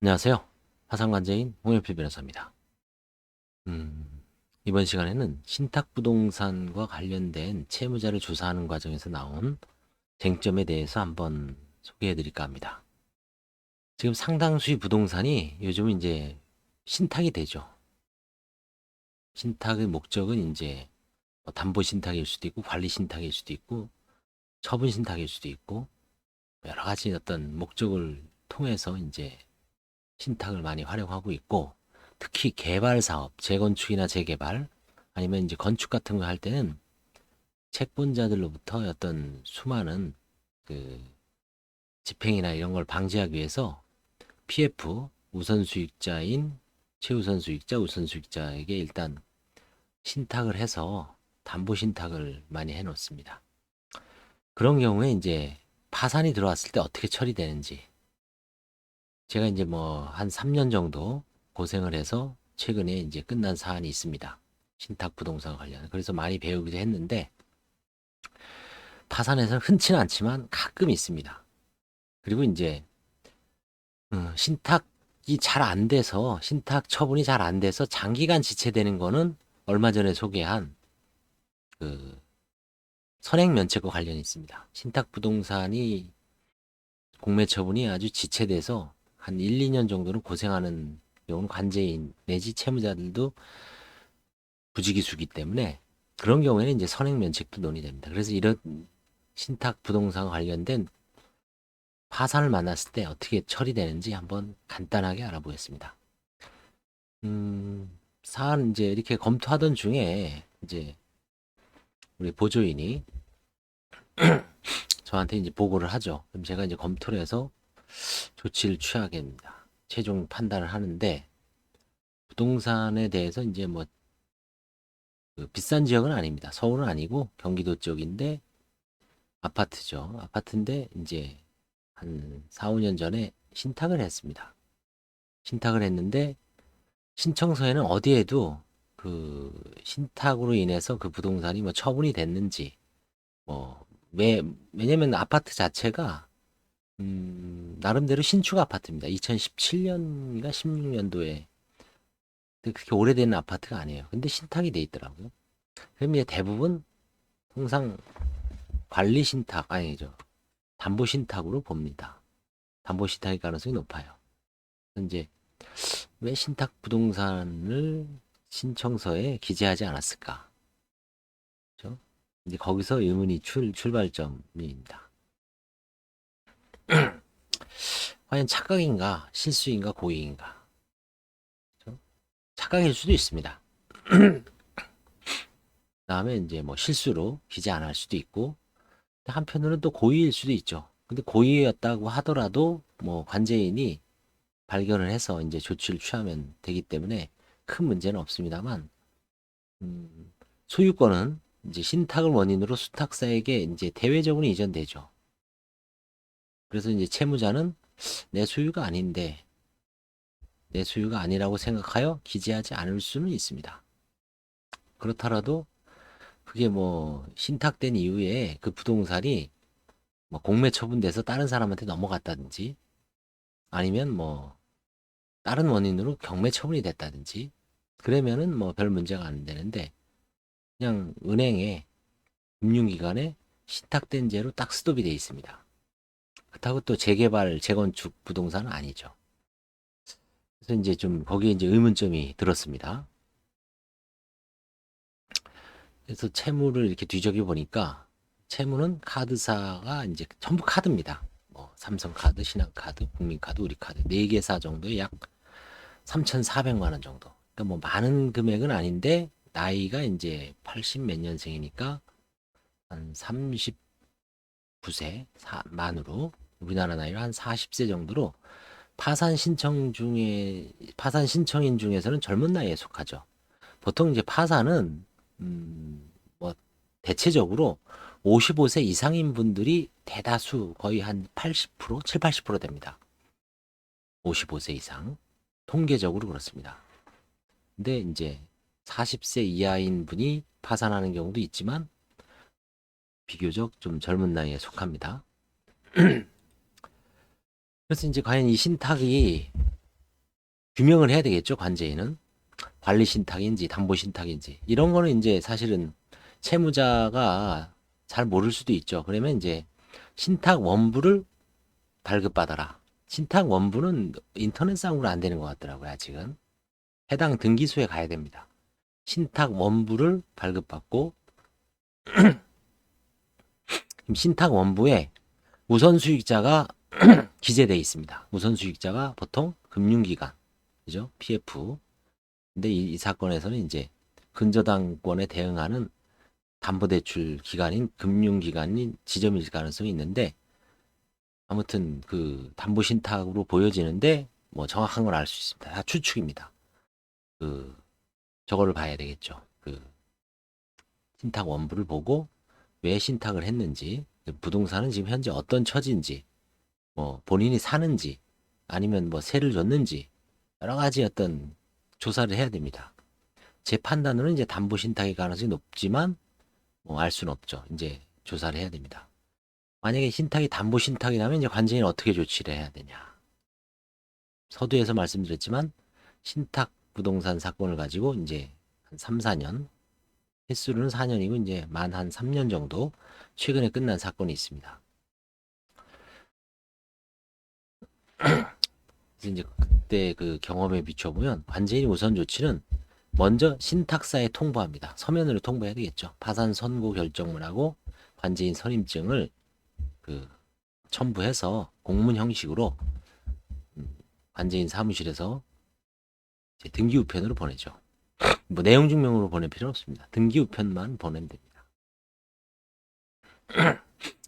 안녕하세요. 화상관제인 홍현필 변호사입니다. 음, 이번 시간에는 신탁부동산과 관련된 채무자를 조사하는 과정에서 나온 쟁점에 대해서 한번 소개해 드릴까 합니다. 지금 상당수의 부동산이 요즘 이제 신탁이 되죠. 신탁의 목적은 이제 뭐 담보 신탁일 수도 있고 관리 신탁일 수도 있고 처분 신탁일 수도 있고 여러 가지 어떤 목적을 통해서 이제 신탁을 많이 활용하고 있고 특히 개발 사업, 재건축이나 재개발 아니면 이제 건축 같은 거 할 때는 채권자들로부터 어떤 수많은 그 집행이나 이런 걸 방지하기 위해서 PF 우선 수익자인 최우선 수익자, 우선 수익자에게 일단 신탁을 해서 담보 신탁을 많이 해 놓습니다. 그런 경우에 이제 파산이 들어왔을 때 어떻게 처리되는지 제가 이제 뭐 한 3년 정도 고생을 해서 최근에 이제 끝난 사안이 있습니다. 신탁 부동산 관련. 그래서 많이 배우기도 했는데 파산에서는 흔치는 않지만 가끔 있습니다. 그리고 이제 어, 신탁이 잘 안 돼서 신탁 처분이 잘 안 돼서 장기간 지체되는 거는 얼마 전에 소개한 그 선행 면책과 관련이 있습니다. 신탁 부동산이 공매 처분이 아주 지체돼서 한 1, 2년 정도는 고생하는 경우는 관제인 내지 채무자들도 부지기수기 때문에 그런 경우에는 이제 선행 면책도 논의됩니다. 그래서 이런 신탁 부동산 관련된 파산을 만났을 때 어떻게 처리되는지 한번 간단하게 알아보겠습니다. 음, 사안 이제 이렇게 검토하던 중에 이제 우리 보조인이 저한테 이제 보고를 하죠. 그럼 제가 이제 검토를 해서 조치를 취하게 됩니다. 최종 판단을 하는데 부동산에 대해서 이제 뭐 그 비싼 지역은 아닙니다. 서울은 아니고 경기도 쪽인데 아파트죠. 아파트인데 이제 한 4, 5년 전에 신탁을 했습니다. 신탁을 했는데 신청서에는 어디에도 그 신탁으로 인해서 그 부동산이 뭐 처분이 됐는지 뭐 왜, 왜냐면 아파트 자체가 음, 나름대로 신축 아파트입니다. 2017년인가 16년도에 그렇게 오래된 아파트가 아니에요. 근데 신탁이 돼 있더라고요. 그럼 이제 대부분 통상 관리 신탁 아니죠. 담보 신탁으로 봅니다. 담보 신탁일 가능성이 높아요. 이제 왜 신탁 부동산을 신청서에 기재하지 않았을까? 그렇죠? 이제 거기서 의문이 출, 출발점입니다. 과연 착각인가, 실수인가, 고의인가? 그렇죠? 착각일 수도 있습니다. 다음에 이제 뭐 실수로 기재 안 할 수도 있고, 한편으로는 또 고의일 수도 있죠. 근데 고의였다고 하더라도 뭐 관제인이 발견을 해서 이제 조치를 취하면 되기 때문에 큰 문제는 없습니다만, 음, 소유권은 이제 신탁을 원인으로 수탁사에게 이제 대외적으로 이전되죠. 그래서 이제 채무자는 내 소유가 아닌데 내 소유가 아니라고 생각하여 기재하지 않을 수는 있습니다. 그렇더라도 그게 뭐 신탁된 이후에 그 부동산이 뭐 공매 처분돼서 다른 사람한테 넘어갔다든지 아니면 뭐 다른 원인으로 경매 처분이 됐다든지 그러면은 뭐 별 문제가 안 되는데 그냥 은행에 금융기관에 신탁된 죄로 딱 스톱이 돼 있습니다. 그렇다고 또 재개발, 재건축 부동산은 아니죠. 그래서 이제 좀 거기에 이제 의문점이 들었습니다. 그래서 채무를 이렇게 뒤적여 보니까 채무는 카드사가 이제 전부 카드입니다. 뭐 삼성카드, 신한카드, 국민카드, 우리카드 네 개사 정도에 약 3,400만 원 정도. 그러니까 뭐 많은 금액은 아닌데 나이가 이제 80 몇 년생이니까 한 39세 만으로 우리나라 나이로 한 40세 정도로 파산 신청 중에 파산 신청인 중에서는 젊은 나이에 속하죠. 보통 이제 파산은 음, 뭐 대체적으로 55세 이상인 분들이 대다수 거의 한 80%, 7, 80% 됩니다. 55세 이상 통계적으로 그렇습니다. 근데 이제 40세 이하인 분이 파산하는 경우도 있지만 비교적 좀 젊은 나이에 속합니다. 그래서 이제 과연 이 신탁이 규명을 해야 되겠죠, 관제인은. 관리 신탁인지 담보 신탁인지 이런 거는 이제 사실은 채무자가 잘 모를 수도 있죠. 그러면 이제 신탁 원부를 발급받아라. 신탁 원부는 인터넷상으로 안 되는 것 같더라고요, 아직은. 해당 등기소에 가야 됩니다. 신탁 원부를 발급받고 신탁 원부에 우선 수익자가 기재되어 있습니다. 우선 수익자가 보통 금융기관, 그죠? PF. 근데 이, 이 사건에서는 이제 근저당권에 대응하는 담보대출 기관인 금융기관인 지점일 가능성이 있는데 아무튼 그 담보 신탁으로 보여지는데 뭐 정확한 건 알 수 있습니다. 다 추측입니다. 그 저거를 봐야 되겠죠. 그 신탁 원부를 보고 왜 신탁을 했는지 그 부동산은 지금 현재 어떤 처지인지 뭐 본인이 사는지 아니면 뭐 세를 줬는지 여러 가지 어떤 조사를 해야 됩니다. 제 판단으로는 이제 담보 신탁의 가능성이 높지만 뭐 알 수는 없죠. 이제 조사를 해야 됩니다. 만약에 신탁이 담보 신탁이라면 이제 관제인 어떻게 조치를 해야 되냐? 서두에서 말씀드렸지만 신탁 부동산 사건을 가지고 이제 한 3, 4년 횟수로는 4년이고 이제 만 한 3년 정도 최근에 끝난 사건이 있습니다. 그래서 이제 그때 그 경험에 비춰보면 관제인 우선 조치는 먼저 신탁사에 통보합니다. 서면으로 통보해야 되겠죠. 파산 선고 결정문하고 관제인 선임증을 그 첨부해서 공문 형식으로 음, 관제인 사무실에서 등기 우편으로 보내죠. 뭐 내용 증명으로 보낼 필요는 없습니다. 등기 우편만 보내면 됩니다.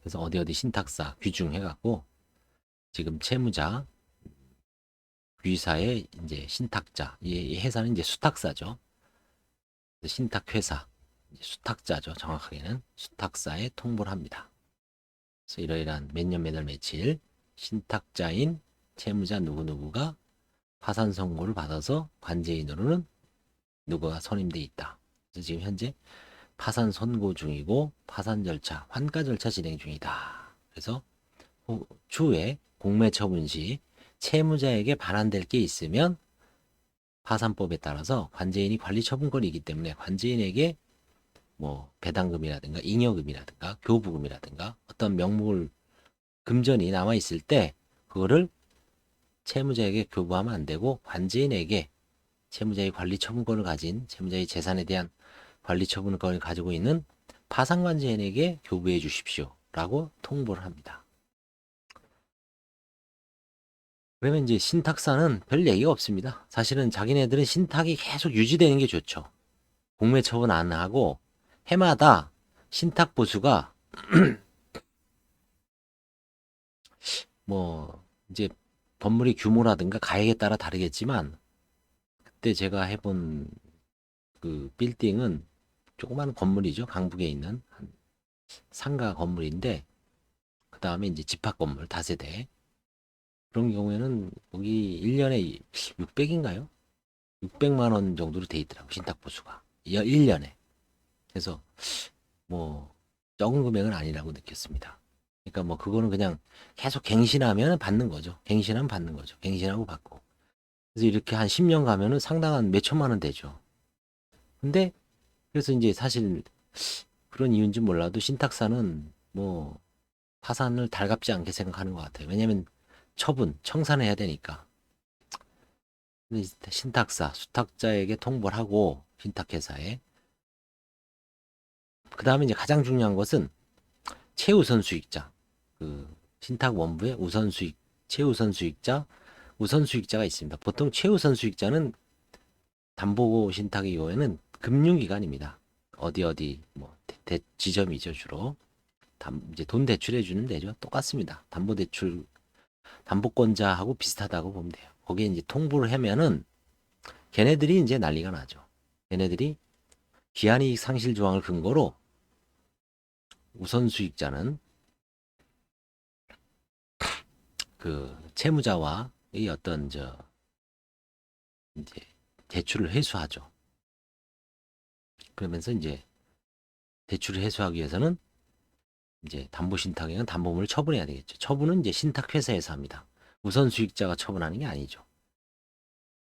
그래서 어디 어디 신탁사 귀중해 갖고 지금 채무자 귀사의 이제 신탁자 이, 이 회사는 이제 수탁사죠. 신탁회사 수탁자죠. 정확하게는 수탁사에 통보를 합니다. 그래서 이러이러한 몇 년 몇월 며칠 신탁자인 채무자 누구누구가 파산 선고를 받아서 관제인으로는 누구가 선임돼 있다. 그래서 지금 현재 파산 선고 중이고 파산 절차, 환가 절차 진행 중이다. 그래서 후- 추후에 공매 처분 시 채무자에게 반환될 게 있으면 파산법에 따라서 관제인이 관리 처분권이기 때문에 관제인에게 뭐 배당금이라든가 잉여금이라든가 교부금이라든가 어떤 명목을 금전이 남아 있을 때 그거를 채무자에게 교부하면 안 되고 관제인에게 채무자의 관리 처분권을 가진 채무자의 재산에 대한 관리 처분권을 가지고 있는 파산관제인에게 교부해 주십시오 라고 통보를 합니다. 그러면 이제 신탁사는 별 얘기가 없습니다. 사실은 자기네들은 신탁이 계속 유지되는 게 좋죠. 공매 처분 안 하고 해마다 신탁 보수가 뭐 이제 건물의 규모라든가 가액에 따라 다르겠지만 그때 제가 해본 그 빌딩은 조그마한 건물이죠. 강북에 있는 한 상가 건물인데 그 다음에 이제 집합 건물 다세대 그런 경우에는 거기 1년에 600인가요? 600만 원 정도로 돼 있더라고 신탁 보수가 1년에 그래서 뭐 적은 금액은 아니라고 느꼈습니다. 그러니까 뭐 그거는 그냥 계속 갱신하면 받는 거죠. 갱신하면 받는 거죠. 갱신하고 받고. 그래서 이렇게 한 10년 가면은 상당한 몇 천만 원 되죠. 근데 그래서 이제 사실 그런 이유인지 몰라도 신탁사는 뭐 파산을 달갑지 않게 생각하는 것 같아요. 왜냐면 처분, 청산해야 되니까. 신탁사, 수탁자에게 통보를 하고 신탁회사에 그 다음에 이제 가장 중요한 것은 최우선 수익자, 그 신탁 원부의 우선 수익, 최우선 수익자, 우선 수익자가 있습니다. 보통 최우선 수익자는 담보 신탁의 경우에는 금융기관입니다. 어디 어디 뭐 대, 대- 지점이죠 주로. 담, 이제 돈 대출해 주는 데죠. 똑같습니다. 담보 대출 담보권자하고 비슷하다고 보면 돼요. 거기에 이제 통보를 하면은 걔네들이 이제 난리가 나죠. 걔네들이 기한이익 상실 조항을 근거로 우선 수익자는 그 채무자와 이 어떤 저 이제 대출을 회수하죠. 그러면서 이제 대출을 회수하기 위해서는 이제 담보 신탁에는 담보물을 처분해야 되겠죠. 처분은 이제 신탁 회사에서 합니다. 우선 수익자가 처분하는 게 아니죠.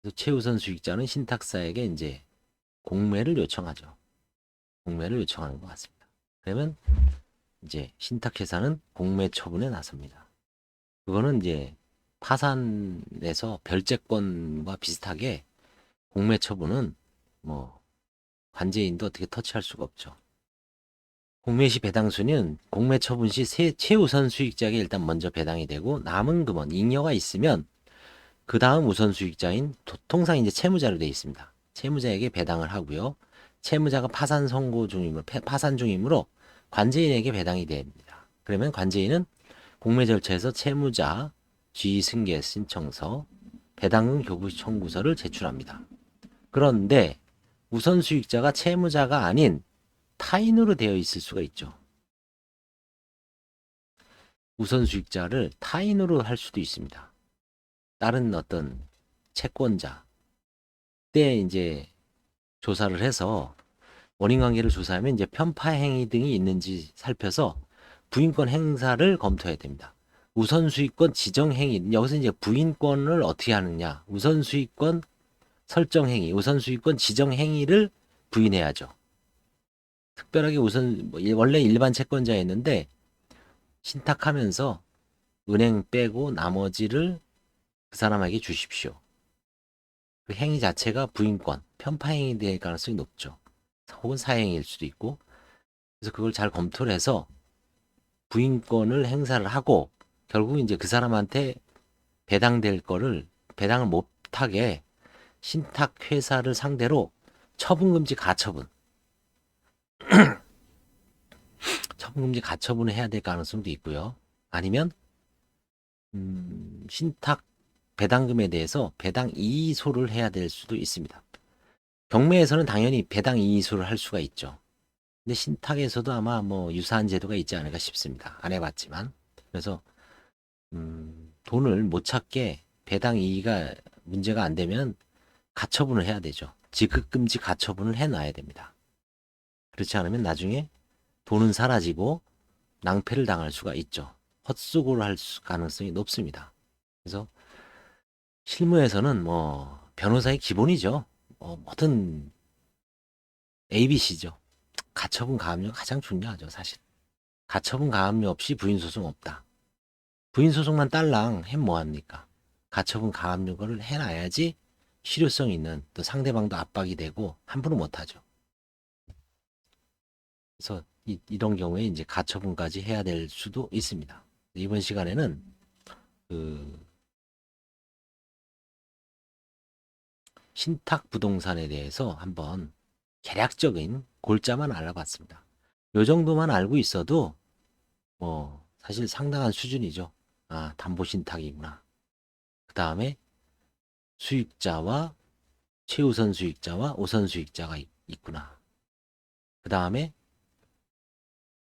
그래서 최우선 수익자는 신탁사에게 이제 공매를 요청하죠. 공매를 요청하는 것 같습니다. 그러면 이제 신탁회사는 공매 처분에 나섭니다. 그거는 이제 파산에서 별채권과 비슷하게 공매 처분은 뭐 관제인도 어떻게 터치할 수가 없죠. 공매 시 배당수는 공매 처분 시 세- 최우선 수익자에게 일단 먼저 배당이 되고 남은 금원 잉여가 있으면 그 다음 우선 수익자인 도- 통상 이제 채무자로 되어 있습니다. 채무자에게 배당을 하고요. 채무자가 파산 선고 중이므로 패- 파산 중이므로 관제인에게 배당이 됩니다. 그러면 관제인은 공매 절차에서 채무자 지위 승계 신청서 배당금 교부 청구서를 제출합니다. 그런데 우선 수익자가 채무자가 아닌 타인으로 되어 있을 수가 있죠. 우선 수익자를 타인으로 할 수도 있습니다. 다른 어떤 채권자 때 이제 조사를 해서 원인 관계를 조사하면 이제 편파 행위 등이 있는지 살펴서 부인권 행사를 검토해야 됩니다. 우선 수익권 지정 행위 여기서 이제 부인권을 어떻게 하느냐 우선 수익권 설정 행위 우선 수익권 지정 행위를 부인해야죠. 특별하게 우선 뭐 일- 원래 일반 채권자였는데 신탁하면서 은행 빼고 나머지를 그 사람에게 주십시오. 그 행위 자체가 부인권, 편파 행위 될 가능성이 높죠. 혹은 사행일 수도 있고. 그래서 그걸 잘 검토를 해서 부인권을 행사를 하고 결국 이제 그 사람한테 배당될 거를 배당을 못하게 신탁 회사를 상대로 처분금지 가처분 처분금지 가처분을 해야 될 가능성도 있고요. 아니면 음, 신탁 배당금에 대해서 배당 이의소를 해야 될 수도 있습니다. 경매에서는 당연히 배당 이의소를 할 수가 있죠. 근데 신탁에서도 아마 뭐 유사한 제도가 있지 않을까 싶습니다. 안 해봤지만 그래서 음, 돈을 못 찾게 배당 이의가 문제가 안 되면 가처분을 해야 되죠. 지급금지 가처분을 해놔야 됩니다. 그렇지 않으면 나중에 돈은 사라지고 낭패를 당할 수가 있죠. 헛수고를 할 수- 가능성이 높습니다. 그래서 실무에서는 뭐 변호사의 기본이죠. 어, 모든 ABC죠. 가처분 가압류 가장 중요하죠, 사실. 가처분 가압류 없이 부인 소송 없다. 부인 소송만 딸랑 해 뭐합니까? 가처분 가압류를 해놔야지 실효성 있는 또 상대방도 압박이 되고 함부로 못하죠. 그래서 이, 이런 경우에 이제 가처분까지 해야 될 수도 있습니다. 이번 시간에는 그 신탁 부동산에 대해서 한번 개략적인 골자만 알아봤습니다. 요 정도만 알고 있어도 뭐 사실 상당한 수준이죠. 아, 담보 신탁이구나. 그 다음에 수익자와 최우선 수익자와 우선 수익자가 있- 있구나. 그 다음에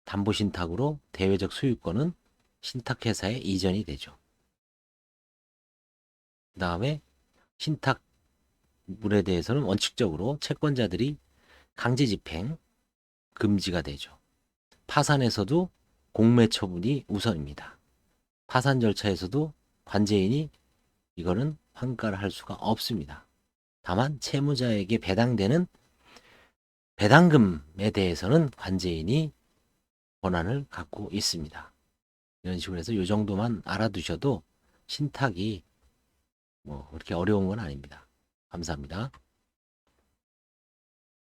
담보 신탁으로 대외적 소유권은 신탁회사에 이전이 되죠. 그 다음에 신탁물에 대해서는 원칙적으로 채권자들이 강제 집행 금지가 되죠. 파산에서도 공매 처분이 우선입니다. 파산 절차에서도 관제인이 이거는 환가를 할 수가 없습니다. 다만 채무자에게 배당되는 배당금에 대해서는 관제인이 권한을 갖고 있습니다. 이런 식으로 해서 이 정도만 알아두셔도 신탁이 뭐 그렇게 어려운 건 아닙니다. 감사합니다.